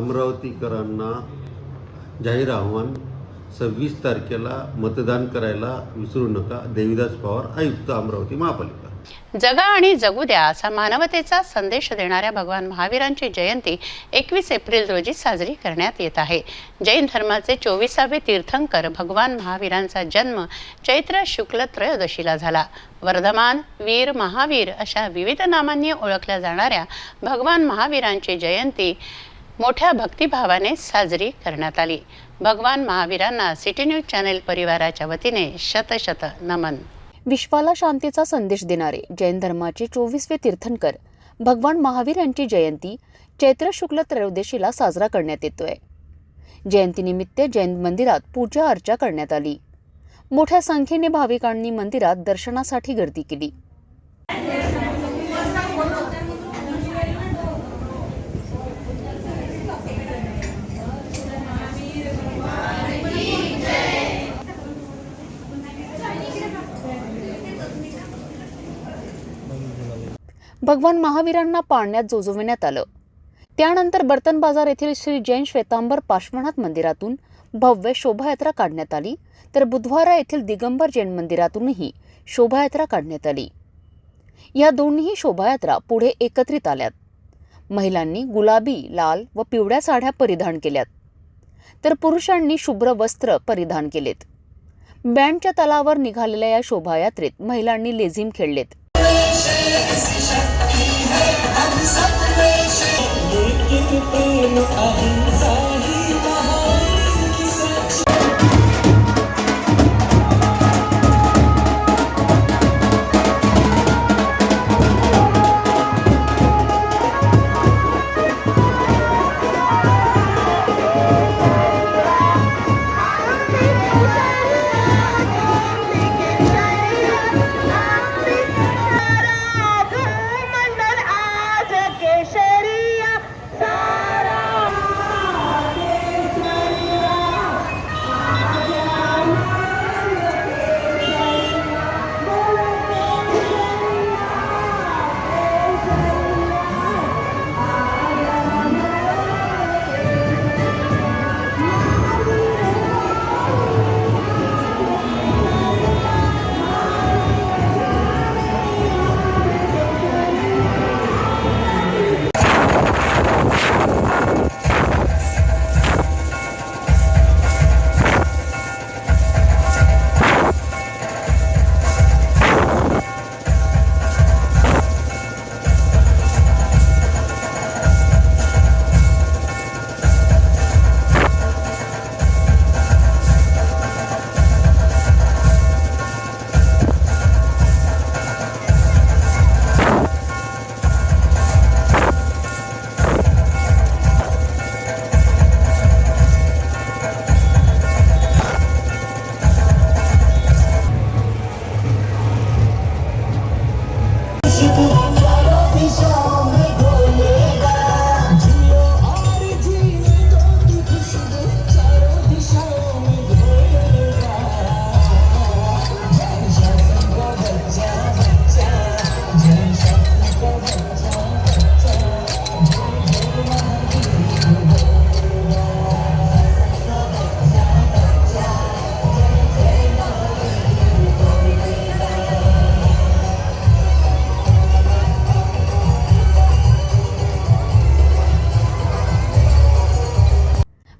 अमरावतीकरांना जाहीर आव्हान सव्वीस तारखेला मतदान करायला विसरू नका देविदास पवार आयुक्त अमरावती महापालिका. जगा आणि जगू द्या असा मानवतेचा संदेश देणाऱ्या भगवान महावीरांची जयंती एकवीस एप्रिल रोजी साजरी करण्यात येत आहे. जैन धर्माचे चोवीसावे तीर्थंकर भगवान महावीरांचा जन्म चैत्र शुक्ल त्रयोदशीला झाला. वर्धमान वीर महावीर अशा विविध नामांनी ओळखल्या जाणाऱ्या भगवान महावीरांची जयंती मोठ्या भक्तिभावाने साजरी करण्यात आली. भगवान महावीरांना सिटी न्यूज चॅनेल परिवाराच्या वतीने शतशत नमन. विश्वाला शांतीचा संदेश देणारे जैन धर्माचे चोवीसवे तीर्थंकर भगवान महावीर यांची जयंती चैत्र शुक्ल त्रयोदशीला साजरा करण्यात येतोय. जयंतीनिमित्त जैन मंदिरात पूजा अर्चा करण्यात आली. मोठ्या संख्येने भाविकांनी मंदिरात दर्शनासाठी गर्दी केली. भगवान महावीरांना पाळण्यात जोजविण्यात आलं. त्यानंतर बर्तन बाजार येथील श्री जैन श्वेतांबर पार्श्वनाथ मंदिरातून भव्य शोभायात्रा काढण्यात आली. तर बुधवारा येथील दिगंबर जैन मंदिरातूनही शोभायात्रा काढण्यात आली. या दोन्ही शोभायात्रा पुढे एकत्रित आल्यात. महिलांनी गुलाबी लाल व पिवळ्या साड्या परिधान केल्यात. तर पुरुषांनी शुभ्र वस्त्र परिधान केलेत. बँडच्या तलावर निघालेल्या या शोभायात्रेत महिलांनी लेझिम खेळलेत. Pilipino ahimsa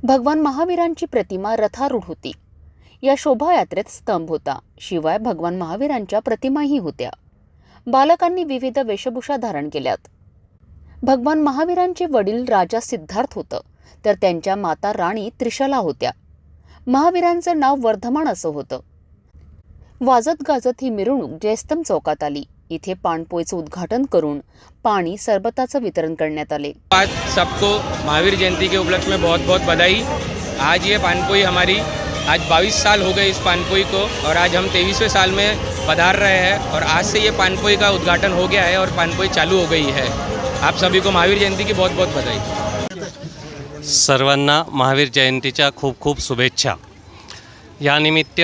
भगवान महावीरांची प्रतिमा रथारूढ होती. या शोभायात्रेत स्तंभ होता. शिवाय भगवान महावीरांच्या प्रतिमाही होत्या. बालकांनी विविध वेशभूषा धारण केल्यात. भगवान महावीरांचे वडील राजा सिद्धार्थ होतं तर त्यांच्या माता राणी त्रिशला होत्या. महावीरांचं नाव वर्धमान असं होतं. वाजत गाजत ही मिरवणूक जयस्तम चौकात आली. इथे पाणपोईचं उद्घाटन करून पाणी सरबताचं वितरण करण्यात आले. आज सबको महावीर जयंती के उपलक्ष्य में बहुत बहुत बधाई. आज ये पानपोई हमारी आज 22 साल हो गए इस पानपोई को और आज हम तेईसवें साल में पधार रहे हैं और आज से ये पानपोई का उद्घाटन हो गया है और पानपोई चालू हो गई है. आप सभी को महावीर जयंती की बहुत बहुत बधाई. सर्वांना महावीर जयंतीच्या खूप खूप शुभेच्छा. यानिमित्त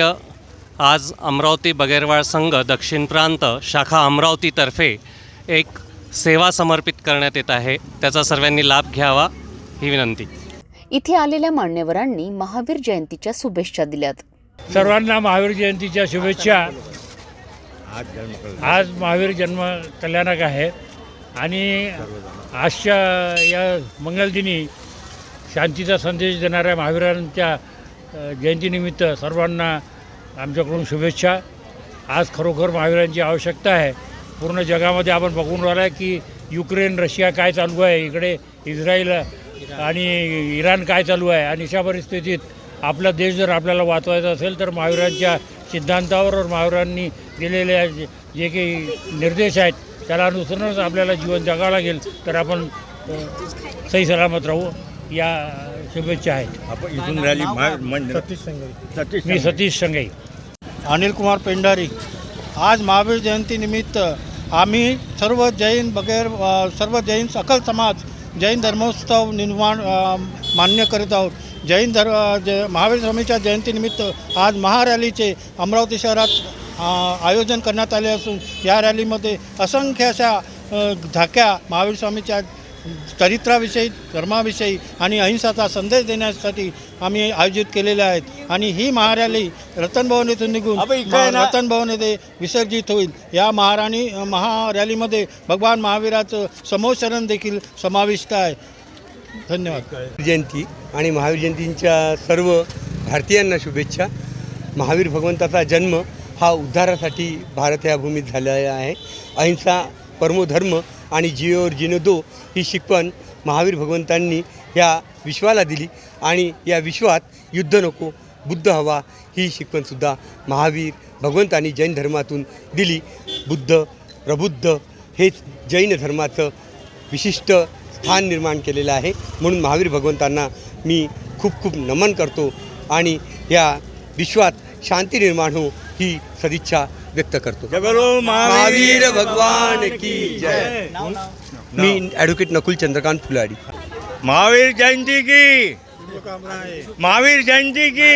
आज अमरावती बगैरवाड संघ दक्षिण प्रांत शाखा अमरावतीतर्फे एक सेवा समर्पित करण्यात येत आहे. त्याचा सर्वांनी लाभ घ्यावा ही विनंती. इथे आलेल्या मान्यवरांनी महावीर जयंतीच्या शुभेच्छा दिल्यात. सर्वांना महावीर जयंतीच्या शुभेच्छा. आज महावीर जन्म कल्याणक आहे. आणि आजच्या या मंगलदिनी शांतीचा संदेश देणाऱ्या महावीरांच्या जयंतीनिमित्त सर्वांना आमच्याकडून शुभेच्छा. आज खरोखर महावीरांची आवश्यकता आहे. पूर्ण जगामध्ये आपण बघून राहिला आहे की युक्रेन रशिया काय चालू आहे इकडे इस्रायल आणि इराण काय चालू आहे आणि अशा परिस्थितीत आपला देश जर आपल्याला वाचवायचा असेल तर महावीरांच्या सिद्धांतावर महावीरांनी दिलेल्या जे जे काही निर्देश आहेत त्याला अनुसरूनच आपल्याला जीवन जगावं लागेल. तर आपण सही सलामत राहू. या शुभेच्छा आहेत. आपण इथून रॅली सतीश मी सतीश संगई अनिल कुमार पेंढारी. आज महावीर जयंतीनिमित्त आम्ही सर्व जैन बगैर अ, सर्व जैन सकल समाज जैन धर्मोत्सव निर्माण अ, मान्य करीत आहोत. जैन धर्म ज महावीर स्वामीच्या जयंतीनिमित्त आज महारॅलीचे अमरावती शहरात अ, आयोजन करण्यात आले असून या रॅलीमध्ये असंख्य अशा अ, झाक्या महावीर स्वामीच्या चरित्राविषयी धर्माविषयी आणि अहिंसाचा संदेश देण्यासाठी आम्ही आयोजित केलेल्या आहेत. आणि ही महारॅली रतनभवन येथून निघून? रतनभवन येथे विसर्जित होईल. या महाराणी महारॅलीमध्ये भगवान महावीराचं समोशरण देखील समाविष्ट आहे. धन्यवाद. जयंती आणि महावीर जयंतींच्या सर्व भारतीयांना शुभेच्छा. महावीर भगवंताचा जन्म हा उद्धारासाठी भारत या भूमीत झालेला आहे. अहिंसा परमोधर्म आणि जिओर जिनो दो ही शिकवण महावीर भगवंतांनी या विश्वाला दिली. आणि या विश्वात युद्ध नको बुद्ध हवा ही शिकवणसुद्धा महावीर भगवंतांनी जैन धर्मातून दिली. बुद्ध प्रबुद्ध हेच जैन धर्माचं विशिष्ट स्थान निर्माण केलेलं आहे. म्हणून महावीर भगवंतांना मी खूप खूप नमन करतो. आणि या विश्वात शांती निर्माण हो ही सदिच्छा व्यक्त करतो जय बोलो महावीर भगवान की जय मी ॲडव्होकेट नकुल चंद्रकांत फुलाडी महावीर जयंती की महावीर जयंती की